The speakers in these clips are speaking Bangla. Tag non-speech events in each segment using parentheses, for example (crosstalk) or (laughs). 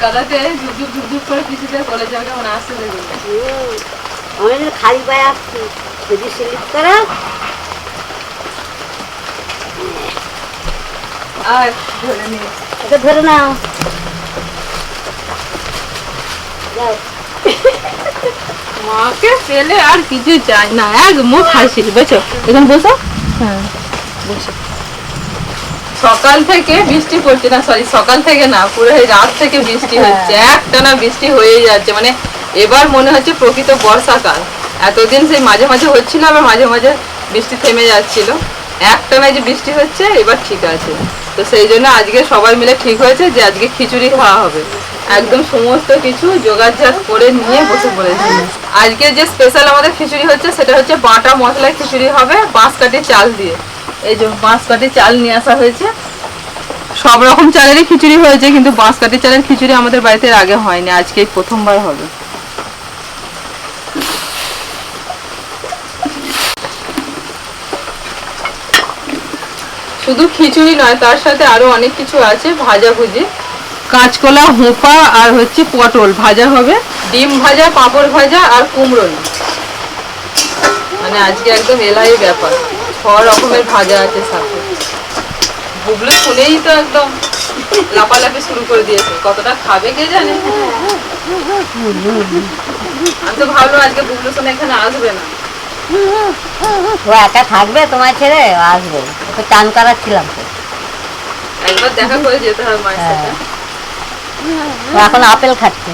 করে যাবে আসতে আমি খালি পায়ে আসছি। যদি স্লিপ করে। আর ধরে নিয়ে ওকে ধরে নাও। যাও। মাকে পেলে আর কিছু চাই না। এক মুখ হাসি বুঝছ? এখন বসো। হ্যাঁ বসো। সকাল থেকে বৃষ্টি পড়ছে না সরি সকাল থেকে না পুরো রাত থেকে বৃষ্টি হচ্ছে। একটানা বৃষ্টি হয়েই যাচ্ছে। মানে এবার মনে হচ্ছে প্রকৃত বর্ষাকাল। এতদিন সেই মাঝে মাঝে হচ্ছিল আবার মাঝে মাঝে বৃষ্টি থেমে যাচ্ছিল। একটানা যে বৃষ্টি হচ্ছে এবার ঠিক আছে। তো সেই জন্য আজকে সবাই মিলে ঠিক হয়েছে যে আজকে খিচুড়ি খাওয়া হবে। একদম সমস্ত কিছু জোগাড়জাত করে নিয়ে বসে পড়েছি। আজকে যে স্পেশাল আমাদের খিচুড়ি হচ্ছে সেটা হচ্ছে বাটা মশলা খিচুড়ি হবে বাঁশ বাঁশকাঠি চাল দিয়ে। এই যে বাঁশকাঠি চাল নিয়ে আসা হয়েছে। সব রকম চালেরই খিচুড়ি হয়েছে, কিন্তু বাঁশকাঠি চালের খিচুড়ি আমাদের বাড়িতে আগে হয়নি, আজকে প্রথমবার হবে। শুধু খিচুড়ি নয়, তার সাথে আরও অনেক কিছু আছে ভাজাভুজি কাঁচকলা, হোঁপা, আর হচ্ছে পটল। ভাজা হবে ডিম ভাজা, পাঁপড় ভাজা, আর কুমড়ো মানে আজকে একদম এলাই ব্যাপার। ছ রকমের ভাজা আছে সাথে। বুবলু শুনেই তো একদম লাপালাপি শুরু করে দিয়েছে। কতটা খাবে কে জানে? আমি তো ভাবলাম আজকে বুবলু শুনে এখানে আসবে না। ও একা থাকবে তোমার ছেড়ে আসবে। ওকে চান করাচ্ছিলাম তো। একবার দেখা করে যেতে হবে মায়ের সাথে। এখন আপেল খাচ্ছে।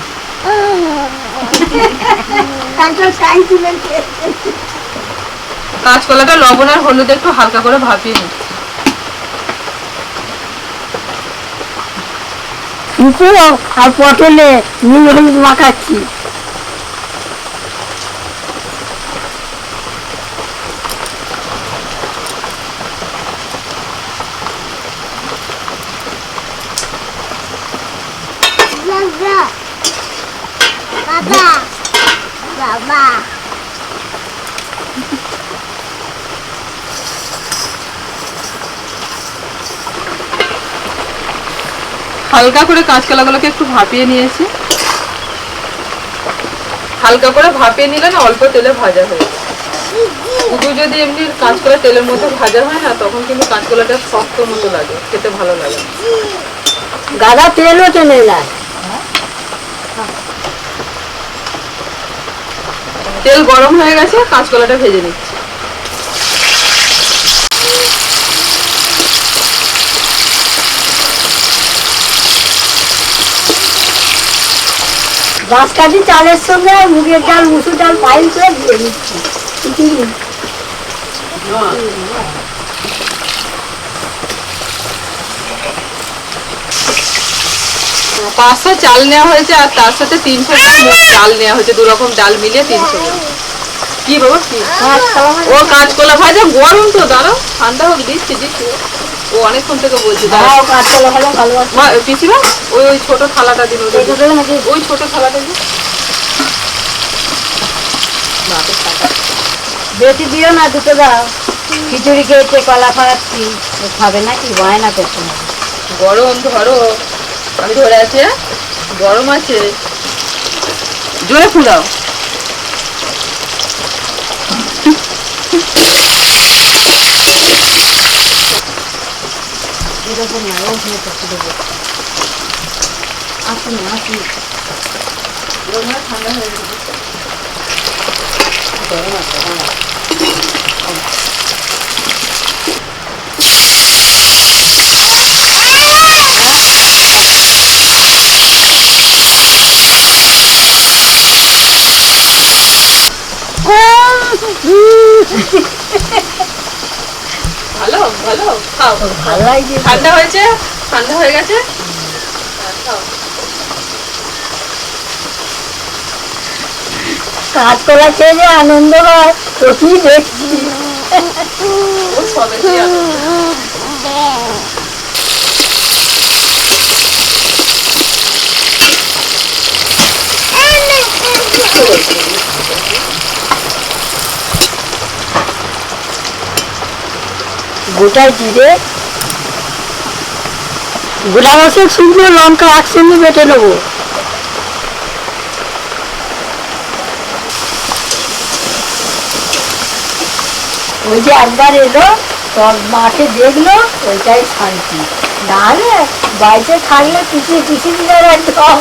কাঁচকলাটা লবণ আর হলুদ একটু হালকা করে ভাপিয়ে নিচ্ছি। আর পটলে নীল হলুদ মাখাচ্ছি বাবা বাবা হালকা করে কাঁচকলাগুলোকে একটু ভাপিয়ে নিয়েছি হালকা করে ভাপিয়ে নিলে না অল্প তেলে ভাজা হয়ে যায়। যদি এমনি কাঁচকলা তেলের মধ্যে ভাজা হয় না তখন কিন্তু কাঁচকলাটা শক্ত মতো লাগে খেতে ভালো লাগে। গাদা তেলও টেনে যায় তেল গরম হয়ে গেছে কাঁচকলাটা ভেজে নিচ্ছি বাঁশকাঠি চালের সঙ্গে মুগের ডাল মুসুর ডাল পাইল করে দিয়ে দিচ্ছি পাঁচশো চাল নেওয়া হয়েছে আর তার সাথে তিনশো গ্রাম ডাল নেওয়া হয়েছে দু রকম ডাল মিলিয়ে তিনশো গ্রাম। কি বাবা কি? ও কাঁচকলা ভাজা গরম তো দাঁড়াও ঠান্ডা হোক দিচ্ছি দিচ্ছি। ও অনেকক্ষণ থেকে বলছি দাঁড়াও হ্যাঁ, পিসিমা ওই ওই ছোট থালাটা দিন? ওই ছোট থালাটা দিন বেশি দিও না দুটো দাও। খিচুড়ি খেয়েছে কলা খাওয়াচ্ছি খাবে নাকি? বায়না করছে না গরম ধরো। আমি ধরে আছি হ্যাঁ? গরম আছে। জোরে ফুলাও। এরকম না ও নিয়ে করতে দেবো আসুন আসুন গরম আর ঠান্ডা হয়ে যাবে গরম আছে দাঁড়াও। ভালো ভালো খাও ভালো লাগছে ঠান্ডা হয়েছে? ঠান্ডা হয়ে গেছে? খাও কাঁচকলা খেয়ে যে আনন্দ হয় তো কি দেখছি গোটা জিরে গোলা মাছের শুকনো লঙ্কা একসঙ্গে বেটে নেব। ওই যে একবার এলো সব মাঠে দেখল, ওইটাই শান্তি। না বাড়িতে থাকলে পিছিয়ে পিছিয়ে দিলে দম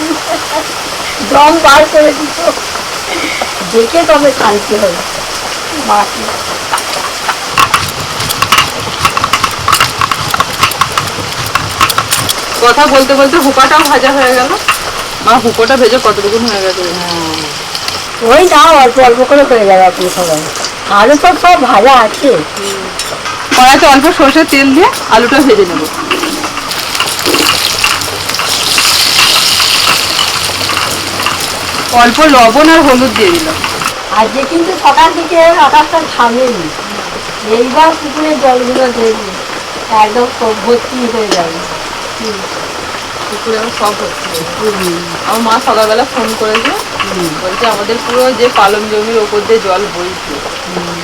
দম বার করে দিত। দেখে তবে শান্তি হলো। মাঠে কথা বলতে বলতে হুকাটাও ভাজা হয়ে গেল। মা হুকোটা ভেজে কতটুকু হয়ে গেছে ওই না অল্প অল্প করে হয়ে যাবে আপনি সবাই। আলু তো সব ভাজা আছে। কড়াইতে অল্প সর্ষের তেল দিয়ে আলুটা ভেজে নেব। অল্প লবণ আর হলুদ দিয়ে দিলাম। আজকে কিন্তু সকাল থেকে আকাশটা থামেনি এইবার পুকুরের জলগুলো দেখবে একদম ভর্তি হয়ে যাবে। পুকুরে আমার সব হচ্ছে আমার মা সকালবেলা ফোন করেছে বলছে আমাদের পুরো যে পালং জমির ওপর দিয়ে জল বইছে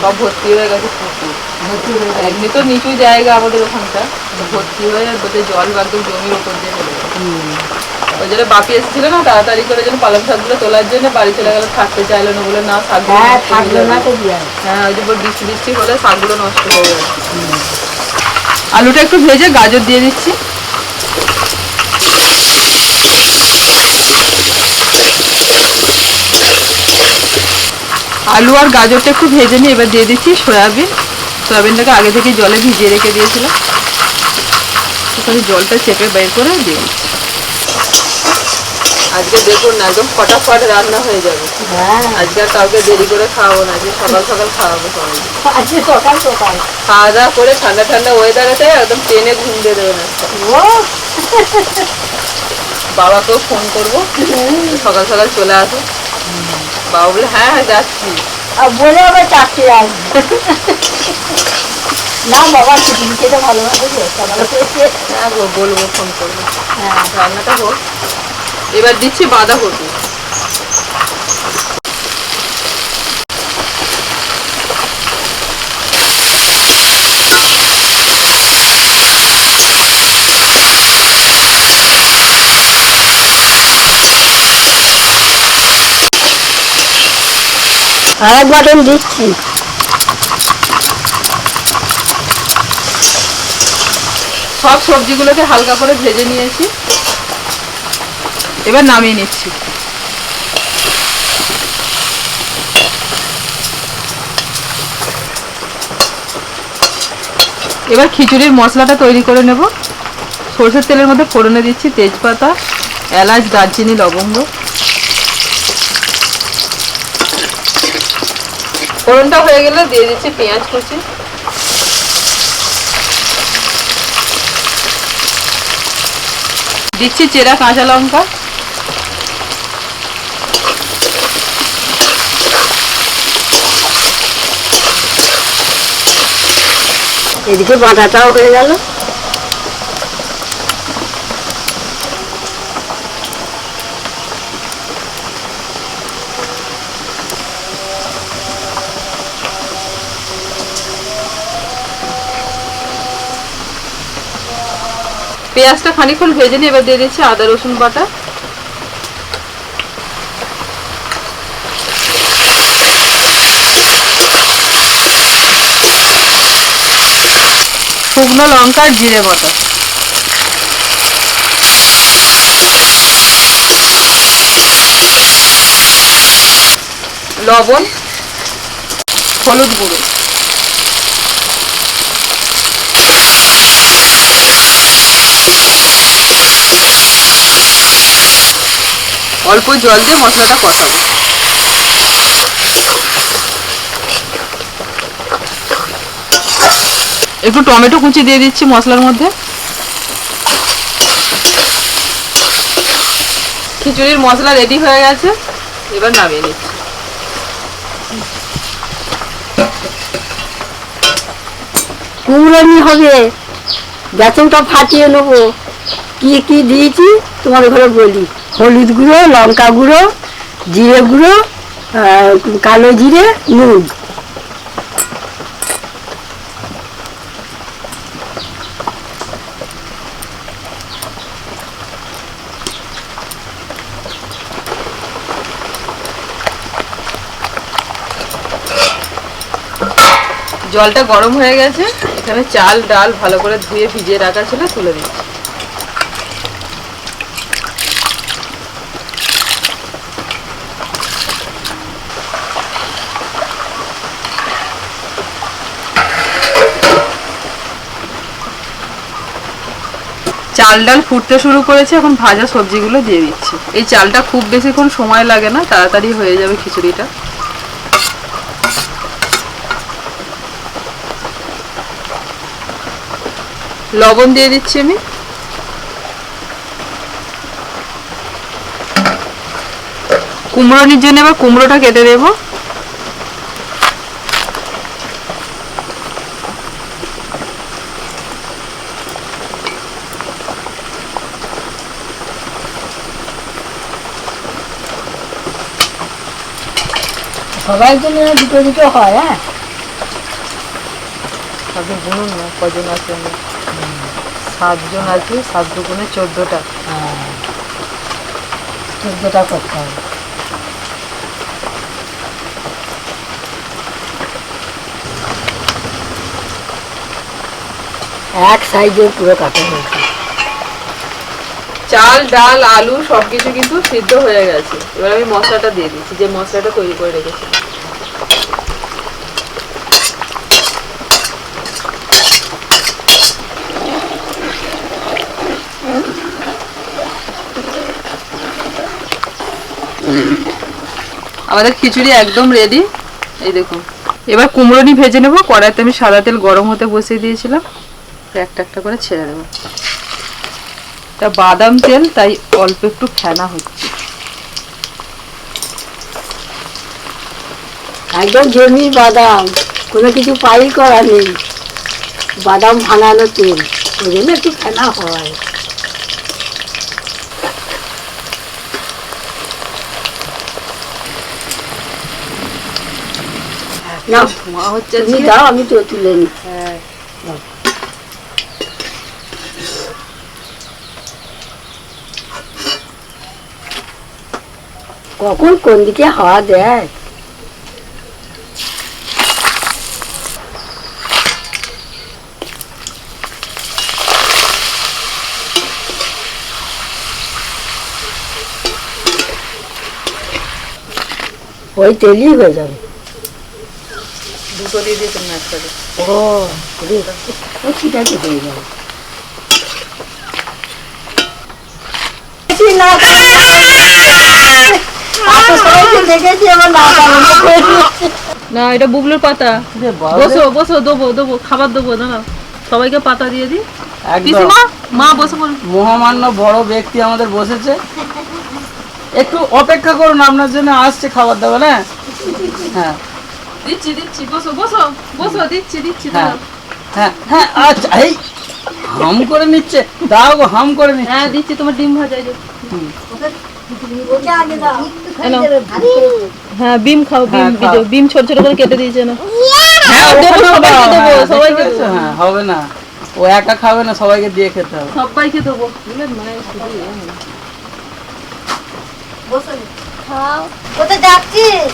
সব ভর্তি হয়ে গেছে পুকুর। এমনি তো নিচু জায়গা আমাদের ওখানটা ভর্তি হয়ে বোধহয় জল একদম জমির ওপর দিয়ে চলে ওই জন্য বাপি এসেছিল না তাড়াতাড়ি করে যেন পালং শাকগুলো তোলার জন্য বাড়ি চলে গেল থাকতে চাইলো না বলে না শাকগুলো হ্যাঁ থাকল না তো হ্যাঁ ওই যে বৃষ্টি বৃষ্টি হলে শাকগুলো নষ্ট হয়ে যাবে আলুটা একটু ভেজে গাজর দিয়ে দিচ্ছি। আলু আর গাজরটা একটু ভেজে নিয়ে এবার দিয়ে দিচ্ছি সয়াবিন। সয়াবিনটাকে আগে থেকে জলে ভিজিয়ে রেখে দিয়েছিলাম। ওখানে জলটা চেপে বের করে দিয়ে। আজকে দেখুন না একদম ফটাফট রান্না হয়ে যাবে। হ্যাঁ। আজকে আর কাউকে দেরি করে খাওয়াবো না আজকে সকাল সকাল খাওয়াবো সবাই সকাল সকাল। খাওয়া দাওয়া করে ঠান্ডা ঠান্ডা ওয়েদারেতে একদম ট্রেনে ঘুম দিয়ে আজকে। ও বাবাকেও ফোন করব। সকাল সকাল চলে আসো বাবা বলে হ্যাঁ হ্যাঁ যাচ্ছি। আর বলে আবার চাকরি আসবে। না বাবা খিচুড়ি খেতে ভালো তো হ্যাঁ গো, বলব ফোন করব। হ্যাঁ। রান্নাটা হোক। এবার দিচ্ছি বাঁধাকপি। আর এক বাটন দিচ্ছি সব সবজিগুলোকে হালকা করে ভেজে নিয়েছি। এবার নামিয়ে নিচ্ছি। এবার খিচুড়ির মশলাটা তৈরি করে নেব। সরষের তেলের মধ্যে ফোড়নে দিচ্ছি তেজপাতা, এলাচ, দারচিনি, লবঙ্গ। ফোড়নটা হয়ে গেলে দিয়ে দিচ্ছি পেঁয়াজ কুচি। দিচ্ছি চেরা কাঁচা লঙ্কা। এদিকে বাঁধাটাও হয়ে গেল। পেঁয়াজটা খানিক্ষণ ভেজে নিয়ে এবার দিয়ে দিচ্ছি আদা, রসুন বাটা। শুকনো লঙ্কা আর জিরে বাটা। লবণ, হলুদ গুঁড়ো। অল্প জল দিয়ে মশলাটা কষাবো। একটু টমেটো কুচি দিয়ে দিচ্ছি মশলার মধ্যে। খিচুড়ির মশলা রেডি হয়ে গেছে এবার নামিয়ে নিচ্ছি। কুমড়ানি হবে বেতনটা ফাটিয়ে নেব। কি কি দিয়েছি তোমার ঘরে বলি। হলুদ গুঁড়ো, লঙ্কা গুঁড়ো, জিরে গুঁড়ো কালো জিরে, নুন। জলটা গরম হয়ে গেছে। এখানে চাল, ডাল ভালো করে ধুয়ে ভিজিয়ে রাখা ছিল, তুলে দিচ্ছি। চাল ডাল ফুটতে শুরু করেছে, এখন ভাজা সবজিগুলো দিয়ে দিচ্ছি। এই চালটা খুব বেশিক্ষণ সময় লাগে না, তাড়াতাড়ি হয়ে যাবে খিচুড়িটা। লবণ দিয়ে দিচ্ছি আমি। কুমড়োনির জন্য এবার কুমড়োটা কেটে দেবো। সবাই জন্য দুটো দুটো হয় হ্যাঁ? আপনি গুনুন না কজন আছে? সাতজন আছি সাত দুগুণে চোদ্দটা। হ্যাঁ। চোদ্দটা করতে হবে। এক সাইজের পুরো কাটা হয়েছে চাল ডাল আলু সবকিছু কিন্তু সিদ্ধ হয়ে গেছে। এবার আমি মশলাটা দিয়ে দিচ্ছি যে মশলাটা তৈরি করে রেখেছি আমাদের খিচুড়ি একদম রেডি এই দেখুন এবার কুমড়োনি ভেজে নেব। কড়াইতে আমি সাদা তেল গরম হতে বসিয়ে দিয়েছিলাম। একটা একটা করে ছেড়ে দেবো। তা বাদাম তেল, তাই অল্প একটু ফেনা হচ্ছে। একদম জমি বাদাম। কোনো কিছু পাইল করা নেই। বাদাম ভাঙানো তেল। ওই জন্য একটু ফেনা হয়। না হচ্ছে তুমি দাও আমি তো তুলে নি হ্যাঁ। কখন কোন দিকে হাওয়া দেয়? ওই তেলই হয়ে যাবে। দুটো দিয়ে দিয়েছেন একসাথে ও ঠিক আছে হয়ে যাবে না এটা বুবলুর পাতা। বসো বসো দেবো দেবো খাবার দেবো না সবাইকে পাতা দিয়ে দিই। পিসিমা মা বসে বলুন মহামান্য বড় ব্যক্তি আমাদের বসেছে। একটু অপেক্ষা করুন আপনার জন্য আসছে খাবার দাবার হ্যাঁ? হ্যাঁ। দিচ্ছি দিচ্ছি বসো বসো বসো দিচ্ছি দিচ্ছি হ্যাঁ দাঁড়াও। হ্যাঁ হ্যাঁ আচ্ছা এই হাম করে নিচ্ছে দাও গো হাম করে নিচ্ছে হ্যাঁ দিচ্ছি তোমার ডিম ভাজা যে। হ্যাঁ বিম খাও বিম দিও, বিম ছোট ছোট করে কেটে দিয়েছে না হ্যাঁ হবে না ও একা খাবে না সবাইকে দিয়ে খেতে হবে সবাইকে দেবো এ না। কোথায় যাচ্ছিস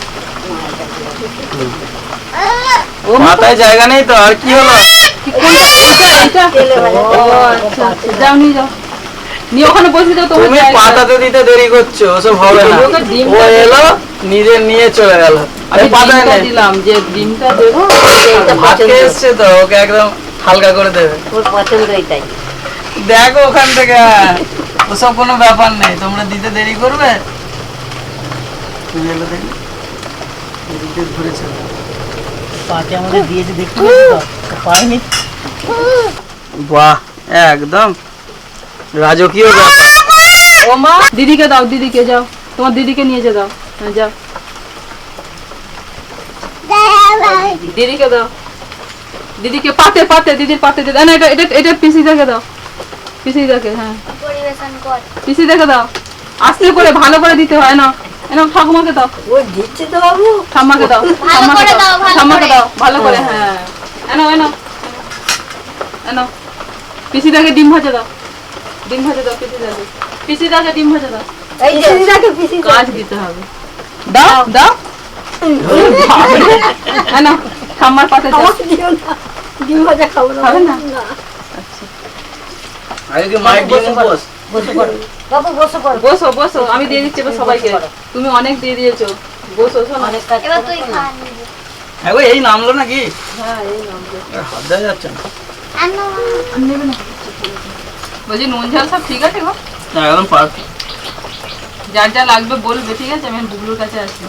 মাথায় জায়গা নেই তো আর কি হলো? কি কোনটা? এটা এটা? ও যাও নিয়ে যাও। নিয়ে ওখানে বসে যাও তোমার তুমি পাতাতে দিতে দেরি করছ ওসব হবে না। ওকে ও এলো নিজে নিয়ে চলে গেল। আমি আমি পাতায় নেই। দিলাম যে ডিমটা দেবো ভাত এসছে তো ওকে একদম হালকা করে দেবে। ওর পছন্দ এটাই দেখো ওখান থেকে ওসব কোনো ব্যাপার নেই তোমরা দিতে দেরি করবে। তুমি এলো দেখি। ঘুরেছে আমাদের দিয়েছে দেখতে বাহ একদম। রাজকীয় ব্যাপার। ও মা দিদিকে দাও দিদিকে যাও। তোমার দিদিকে নিয়ে যে দাও। হ্যাঁ যাও দিদিকে দাও। দিদিকে পাতে পাতে দিদির পাতে দিয়ে দাও না এটা এটা এটা পিসি দেখে দাও। পিসি দেখে হ্যাঁ। পিসি দেখে দাও। আস্তে করে ভালো করে দিতে হয় না। এনো ঠাকুমাকে দাও। ও দিচ্ছে তো বাবু। ঠাম্মাকে দাও। ঠাম্মাকে দাও। ঠাম্মাকে দাও। ভালো করে হ্যাঁ। এনো এনো। এনো। পিসি দেখে ডিম ভাজা দাও। ডিম ভাজা দাও পিসি দেখে পিসি দেখে ডিম ভাজা দাও। এই পিসিটাকে পিসি কাজ দিতে হবে। দাও দাও। এনো ঠাম্মার পাতে দিও না। ডিম ভাজা খাব না। না? কি ডিম বস। বসে পড়ো। বাবু বসে পড়ো। বসো বসো আমি দিয়ে দিচ্ছি সবাইকে। তুমি অনেক দিয়ে দিয়েছ। বসো শোনো। অনেক কাজ এবার তুই খা। হ্যাঁ গো, এই নামলো নাকি? হ্যাঁ এই নামবে হাত দেওয়া যাচ্ছে না। নেবে না। বলছি নুন ঝাল সব ঠিক আছে গো? একদম পারফেক্ট যার যা লাগবে বলবে ঠিক আছে? আমি বুবলুর কাছে আসি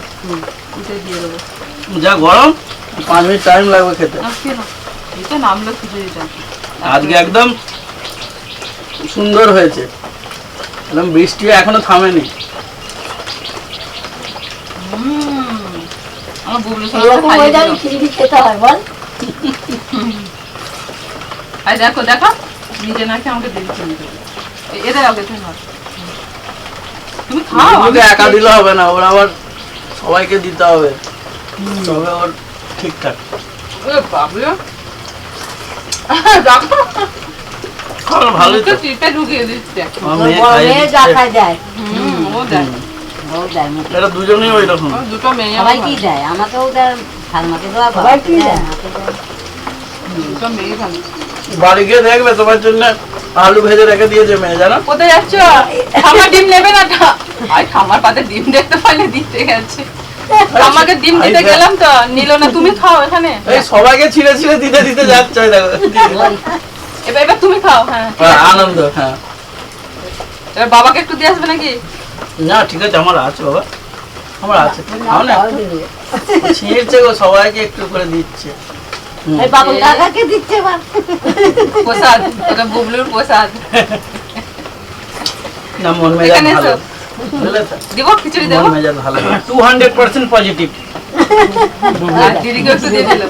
উঠে দিয়ে দেবো। যা গরম পাঁচ মিনিট টাইম লাগবে খেতে। এটা নামলো খিচুড়িটা। আজকে একদম সুন্দর হয়েছে। একদম বৃষ্টি এখনও থামেনি। আর দেখো দেখো নিজে না খেয়ে আমাকে দিচ্ছি এদের আগে তুমি খাও। তুমি খাও আমি ওকে একা দিলে হবে না ওর আবার সবাইকে দিতে হবে। তবে ওর ঠিকঠাক। বাবরে। (laughs) দেখো। ভালোই তো চিপে ঢুকিয়ে দিচ্ছে। আমার ওর মেয়ে বড় যা খায় দেয়। হুম, ও দেয়। ও দেয় মুখে। দুজনেই ওই রকম দুটো মেয়ে সবাই কি দেয়? আমাকেও দেয় ঠাকুমাকে দেওয়া সবাই কি দেয়? দুটো মেয়ে ভালো বাড়ি গিয়ে দেখবে তোমার জন্য আলু ভেজে রেখে দিয়েছে মেয়ে জানো? কোথায় যাচ্ছ? খামার ডিম নেবে না আর খামার পাতে ডিম দেখতে পাইলে দিতে গেছে। আমাকে ডিম দিতে গেলাম তো। নিল না তুমি খাও এখানে। সবাইকে ছিঁড়ে ছিঁড়ে দিতে দিতে যাচ্ছে দেখো। এবার এবার তুমি খাও হ্যাঁ হ্যাঁ, আনন্দ হ্যাঁ। এবার বাবাকে একটু দিয়ে আসবে নাকি? না ঠিক আছে আমার আছে বাবা। আমার আছে। খাও না ছিঁড়ছে গো সবাইকে একটু করে দিচ্ছে। হুম। কাকাকে দিচ্ছে এবার। প্রসাদ ওটা বুবলুর প্রসাদ। না মন মেজাজ ভালো। দিব খিচুড়ি দেবো? মন মেজাজ ভালো। টু হান্ড্রেড পার্সেন্ট পজিটিভ দিদিকে একটু দিয়ে দিল।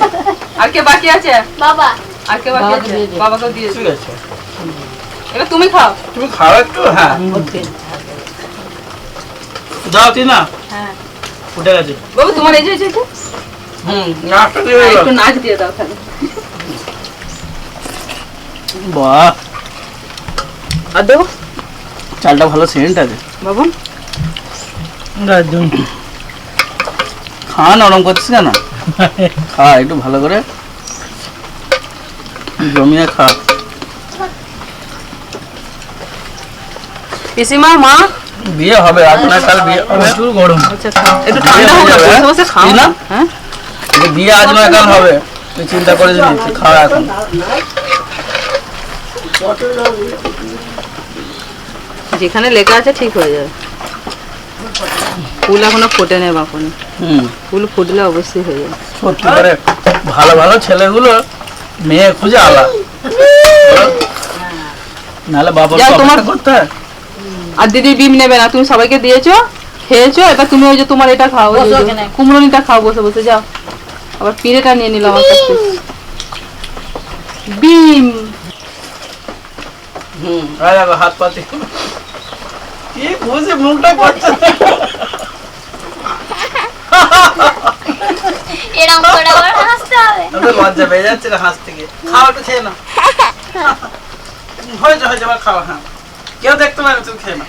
আর কে বাকি আছে? বাবা। আর বাবাকে দিয়ে দে। বাবাকেও দিয়ে ঠিক দিও। আছে। এবার তুমি খাও। তুমি খাও একটু হ্যাঁ। যাও তুই না হ্যাঁ। উঠে গেছে। বাবু তোমার এই যে এই যে, এই যে। হুম নাচটা দিয়ে হ্যাঁ, একটু নাচ দিয়ে দাও খালি। বাহ। আর দেবো? চালটা ভালো সেন্ট আছে। বাবু? খা নরম করছিস কেন? খা একটু ভালো করে। জমিয়ে খা পিসিমা মা? বিয়ে হবে আজ না কাল বিয়ে হবে। প্রচুর গরম। আচ্ছা একটু ঠান্ডা হয়ে যাবে, বসে বসে খাও। না? হ্যাঁ? বিয়ে আজ না কাল হবে তুই চিন্তা করে নিচ্ছি খাওয়া এখন। যেখানে লেখা আছে ঠিক হয়ে যাবে। ফুল এখনও ফোটে নেই বাপনে ফুল ফুটলে অবশ্যই হয়ে যাবে। সত্যি করে ভালো ভালো ছেলেগুলো মেয়ে খুঁজে আলা। নাহলে বাবা যাও, তোমার- করতে আর দিদি ডিম নেবে না তুমি সবাইকে দিয়েছ খেয়েছো এবার তুমি ওই যে তোমার এটা খাও কুমড়োনিটা খাও বসে বসে যাও। আবার পিড়েটা নিয়ে নিলাম আমার কাছ। ডিম। হুম হাত পাতি কি বুঝে মুখটা করছে এরকম করে হবে আমাদের লজ্জা পেয়ে যাচ্ছে না হাঁস থেকে। খাও একটু খেয়ে না (laughs) হয়েছে হয়েছে আবার খাও হ্যাঁ। কেউ দেখতে পারে তুমি খেয়ে না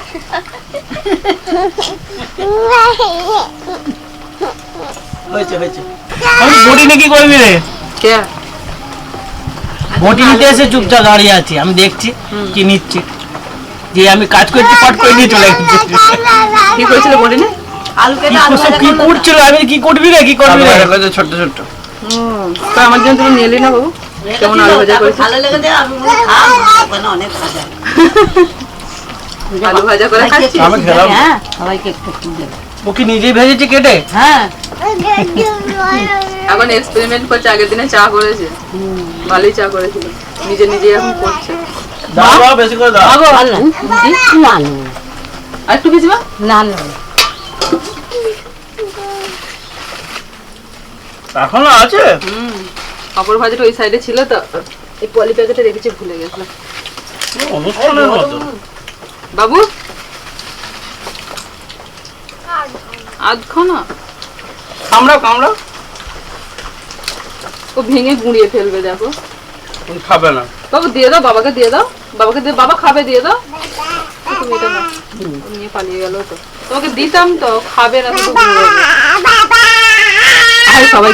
হয়েছে হয়েছে। আমি বটি নিয়ে করবি রে? কে? বটি নিতে এসে চুপচাপ দাঁড়িয়ে আছি। আমি দেখছি কি নিচ্ছি। যে আমি কাজ করছি পট করে নিয়ে চলে গেছি। কি করেছিল না আলু কি কেটে আলু কি করছিল আমি কি করবি রে? কি করবি রে? ছোট্ট। ছোট্ট তো আমার জন্য তুমি নিয়ে না বাবু? কেমন আলু ভাজা করেছিস ভালো লেগে যায় আমি বলি, খা ওখানে অনেক ভাজা। আলু ভাজা করে খাচ্ছি? আমি খেলাম। হ্যাঁ সবাইকে একটু ও কি নিজেই ভেজেছে কেটে? হ্যাঁ। এখন এক্সপেরিমেন্ট করছে আগের দিনে চা করেছে। ভালোই চা করেছিল। নিজে নিজে এখন করছে। দাও বেশি করে দাও। ভালো। না একটু ভিজবা না না। এখনও আছে? হুম পাপড় ভাজাটা ওই সাইডে ছিল তো। এই পলি প্যাকেটে রেখেছি ভুলে গেছিলাম। অনুষ্ঠানের মতো। বাবু? আধখানা। কামড়াও কামড়াও। ও ভেঙে গুঁড়িয়ে ফেলবে দেখো। খাবে না। বাবু দিয়ে দাও বাবাকে দিয়ে দাও। বাবাকে দিয়ে বাবা খাবে দিয়ে দাও। তুমি এটা। নিয়ে পালিয়ে গেল তো। তোমাকে দিতাম তো খাবে না